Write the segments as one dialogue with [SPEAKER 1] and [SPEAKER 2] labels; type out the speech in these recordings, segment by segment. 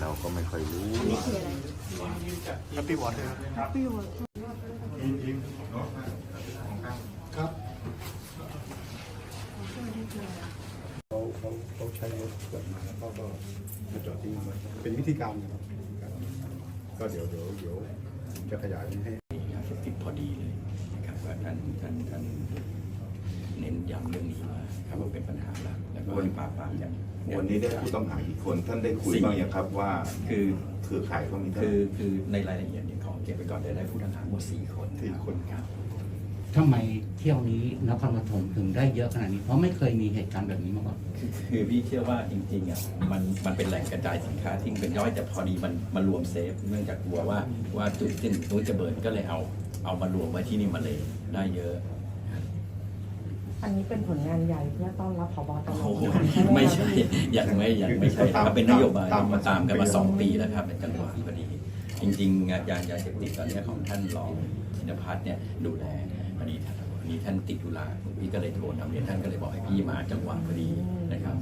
[SPEAKER 1] เราก็ไม่ค่อยรู้
[SPEAKER 2] นี่คืออะไร
[SPEAKER 3] แฮปพี่วอร์ดเครับ
[SPEAKER 2] พี่วอร์
[SPEAKER 3] ครับ
[SPEAKER 4] เขาเขาเขาใช้รถเกิดมาแล้วก็ก็มาจอดทิ้งไว้เป็นวิธีการนะครับก็เดี๋ยวเดี๋ยวเดี๋ยวจะขยายให้
[SPEAKER 5] ติดพอดีเลยนะครับท่านท่านท่าน เน้นย้ำเรื่องนี้มาครับว่าเป็นปัญหาหลักแล้วก็ให้ปราบปรามอย่าง
[SPEAKER 1] วันนี้ได้ผู้ต้องหากี่คนท่านได้คุยบ้างยังครับว่า
[SPEAKER 5] คือ
[SPEAKER 1] เครือข่ายเขามีเท่าไห
[SPEAKER 5] คื
[SPEAKER 1] ร่
[SPEAKER 5] อคือในรายละเอียดเนี่ยขอเก็บไปก่อนแต่ได้ผู้ต้องหาหมดสี่คน
[SPEAKER 4] สี่คน
[SPEAKER 5] ครับ
[SPEAKER 6] ทำไมเที่ยวนี้นครปฐมถึงได้เยอะขนาดนี้เพราะไม่เคยมีเหตุการณ์แบบนี้มาก่อน
[SPEAKER 5] คือคือพี่เชื่อว่าจริงๆอะมันมันเป็นแหล่งกระจายสินค้าที่เป็นย่อยแต่พอดีมันมารวมเซฟเนื่องจากกลัวว่าว่าจุดที่นู้นจะเบิร์นก็เลยเอาเอามารวมไว้ที่นี่มาเลยได้เยอะ
[SPEAKER 2] อันนี้เป็นผลงานใหญ่เพื่อต้อนรับผบตร
[SPEAKER 5] โอ้โห
[SPEAKER 2] ใช่ไหม
[SPEAKER 5] ไม่
[SPEAKER 2] คะ
[SPEAKER 5] ใช่ยังไม่ยังไม่ใช่ครับเป็นนโยบายมาตามกันมาสองปีแล้วครับในจังหวัดพอดี จริงๆงานยายาเสพติดตอนนี้ของท่านรองธินพัฒน์เนี่ยดูแลพอดีท่านวันนี้ท่านติดธุระพี่ก็เลยโทรนำเรียนท่านก็เลยบอกให้พี่มาจังหวัดพอดีนะครับ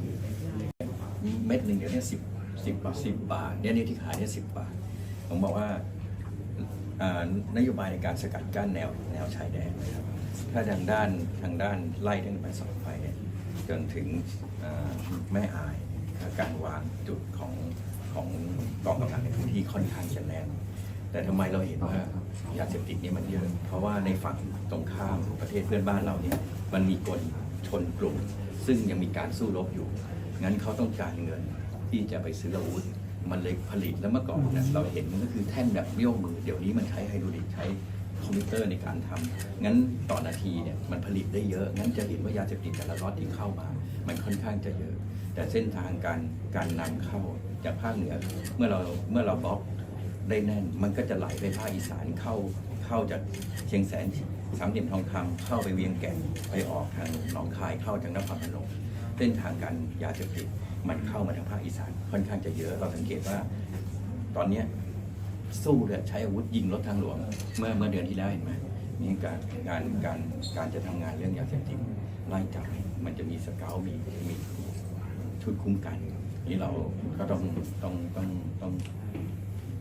[SPEAKER 5] เม็ดหนึ่งเดี๋ยวนี้สิบสิบบาทสิบบาทเนี่ยนี่ที่ขายเนี่ยสิบบาท ผมบอกว่าอ่านโยบายในการสกัดกั้นแนวแนวชายแดนนะครับ ถ้าทางด้านทางด้านไล่ตั้งแต่ไปสองไปเนี่ยจนถึงแม่อายการวางจุดของของกองกำลังในพื้นที่ค่อนข้างจะแน่นแต่ทำไมเราเห็นว่ายาเสพติดนี่มันเยอะ เพราะว่าในฝั่งตรงข้ามประเทศเพื่อนบ้านเราเนี่ยมันมีกลชนกลุ่ม ซึ่งยังมีการสู้รบอยู่ งั้นเขาต้องการเงินที่จะไปซื้ออาวุธ มันเลยผลิตแล้วเมื่อก่อนเนี่ยเราเห็นมันก็คือแท่นแบบเบี้ยวมือ เดี๋ยวนี้มันใช้ไฮดรอลิกใช้ คอมพิวเตอร์ในการทำงั้นต่อนาทีเนี่ยมันผลิตได้เยอะ งั้นจะเห็นว่ายาเสพติดแต่ละล็อตที่เข้ามา มันค่อนข้างจะเยอะ แต่เส้นทางการการนำเข้าจากภาคเหนือเมื่อเราเมื่อเราบล็อกได้แน่น มันก็จะไหลไปภาคอีสานเข้าเข้าจากเชียงแสนสามเหลี่ยมทองคำเข้าไปเวียงแก่นไปออกทางหนองคายเข้าทางนครพนมเส้นทางการยาเสพติดมันเข้ามาทางภาคอีสานค่อนข้างจะเยอะเราสังเกตว่าตอนเนี้ย สู้เลยใช้อาวุธยิงรถทางหลวง เมื่อเมื่อเดือนที่แล้วเห็นไหมนี่การการการการจะทำงานเรื่องยาเสพติดไล่จับมันจะมีสเกลมีมีชุดคุ้มกันนี่เราก็ต้องต้องต้องต้อง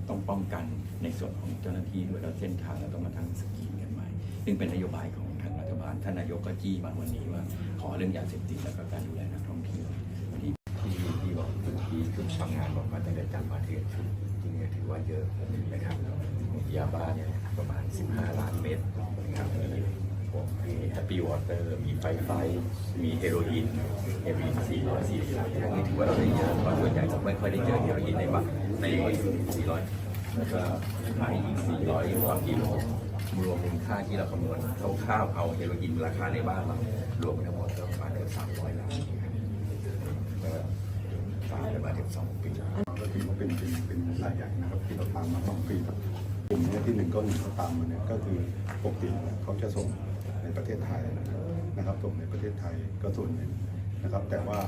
[SPEAKER 5] ต้องป้องกันในส่วนของเจ้าหน้าที่ด้วยแล้วเส้นทางเราต้องมาทำสกีนกันใหม่ซึ่งเป็นนโยบายของทางรัฐบาลท่านนายกก็จี้มาวันนี้ว่า ขอเรื่องยาเสพติดแล้วก็การดูแลนักท่องเที่ยวที่ ที่ชุดทำงานบอกว่าตั้งแต่จำมาเทียนชุดจริงๆถือว่าเยอะนะครับยาบ้าเนี่ยประมาณ 15 ล้านเม็ดนะครับมีพวกมีแฮปปี้วอเตอร์มีไฟไฟ มีเฮโรอีนเฮโรอีน440ทั้งนี้ถือว่าเราได้เยอะเพราะส่วนใหญ่จะไม่ค่อยได้เจอเฮโรอีนในบ้านใน400แล้วก็ขายอีก400กว่ากิโลรวมมูลค่าที่เราคำนวณคร่าวๆเอาเฮโรอีนราคาในบ้านเรารวมทั้งหมดก็ประมาณ300ล้านก็ต สองปี
[SPEAKER 4] ก็ถือว่าเป็นเป็นเป็นรายใหญ่นะครับที่เราตามมาสองปีครับกลุ่มเนี้ที่หนึ่งก็หนึ่งเขาตามมาเนี่ยก็คือปกติเขาจะส่งในประเทศไทยนะครับส่งในประเทศไทยก็ส่วนหนึ่งนะครับ แต่ว่า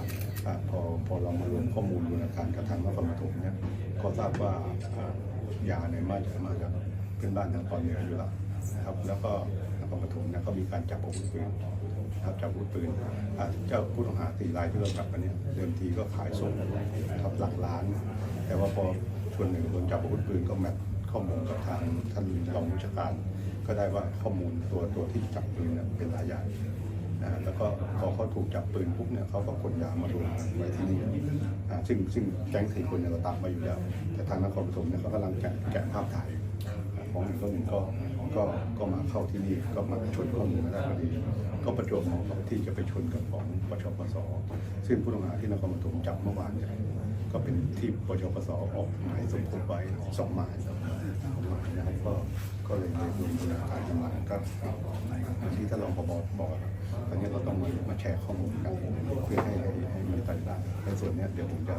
[SPEAKER 4] พอพอเรามารวมข้อมูลบูรณาการกับทางนครปฐมเนี่ยก็ทราบว่ายาเนี่ยมาจากมาจากเพื่อนบ้านทางตอนเหนืออยู่แล้วนะครับ แล้วก็นครปฐมเนี่ยก็มีการจับอาวุธปืน นะครับจับอาวุธปืนอ่าเจ้าผู้ต้องหาสี่รายที่เราจับกันเนี่ยเดิมทีก็ขายส่งนะครับหลักล้าน แต่ว่าพอส่วนหนึ่งโดนจับอาวุธปืนก็แมทข้อมูลกับทางท่านรองผู้จัดการ ก็ได้ว่าข้อมูลตัวตัวที่จับปืนเนี่ยเป็นรายใหญ่นะแล้วก็พอเขาถูกจับปืนปุ๊บเนี่ยเขาก็ขนยามารวมไว้ที่นี่ซึ่งซึ่งแก๊งสี่คนเนี่ยเราตามมาอยู่แล้ว แต่ทางนครปฐมเนี่ยเขากำลังแกะแกะภาพถ่ายของหนึ่งก็หนึ่งก็ ก็ก็มาเข้าที่นี่ก็มาชนข้อมูลกันได้พอดีก็ประจวบเหมาะกับที่จะไปชนกับของปชปสซึ่งผู้ต้องหาที่นครปฐมจับเมื่อวานเนี่ยก็เป็นที่ปชปสออกหมายสมคบไว้สองหมาย ก็ก็เลยเรียกรวมบูรณาการกำลังก็ที่ท่านรองผบบอกอะตอนนี้เราต้องมามาแชร์ข้อมูลกันเพื่อให้ให้มีต่างๆในส่วนนี้เดี๋ยวผมจะ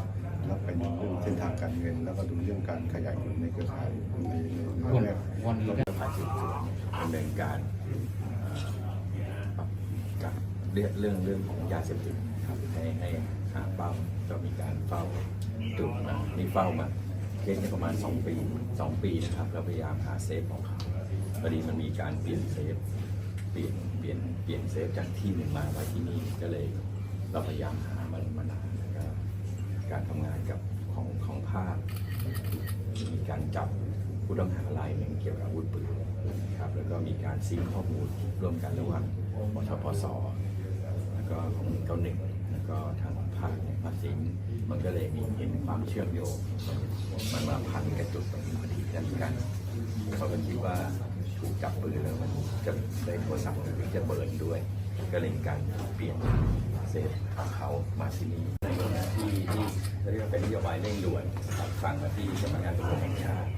[SPEAKER 4] รับไปดูเรื่องเส้นทางการเงิน แล้วก็ดูเรื่องการขยายผลในเครือข่ายในในใน
[SPEAKER 6] วัน
[SPEAKER 4] แรก
[SPEAKER 6] วันนี้ได้
[SPEAKER 5] ฝ่ายสืบสวนดำเนินการเอ่อกับเรื่องเรื่องเรื่องของยาเสพติดครับให้ให้หาเป้าก็มีการเฝ้าจุดมามีเฝ้ามา เคสนี่ยประมาณ 2 ปีสองปีนะครับเราพยายามหาเซฟของเขาพอดีมันมีการเปลี่ยนเซฟเปลี่ยนเปลี่ยนเปลี่ยนเซฟจากที่หนึ่งมาไว้ที่นี่ก็เลยเราพยายามหามันมานานแล้วก็การทำงานกับของของภาคมีการจับผู้ต้องหารายหนึ่งเกี่ยวกับอาวุธปืนนะครับแล้วก็มีการซิงข้อมูลร่วมกันระหว่างปทปสแล้วก็ของเก้าหนึ่งแล้วก็ทางภาคเนี่ยมาซิงค์ มีเห็นความเชื่อมโยงมันมาพันกับจุดตรงนี้พอดีดังนั้นเขาก็คิดว่าถูกจับปืนแล้วมันจะได้โทรศัพท์หรือจะเบิร์นด้วย ก็เลยมีการเปลี่ยนเซฟของเขามาที่นี่ในที่ที่เรียกว่าเป็นนโยบายเร่งด่วนครับฟังมาที่สำนักงานตำรวจแห่งชาติ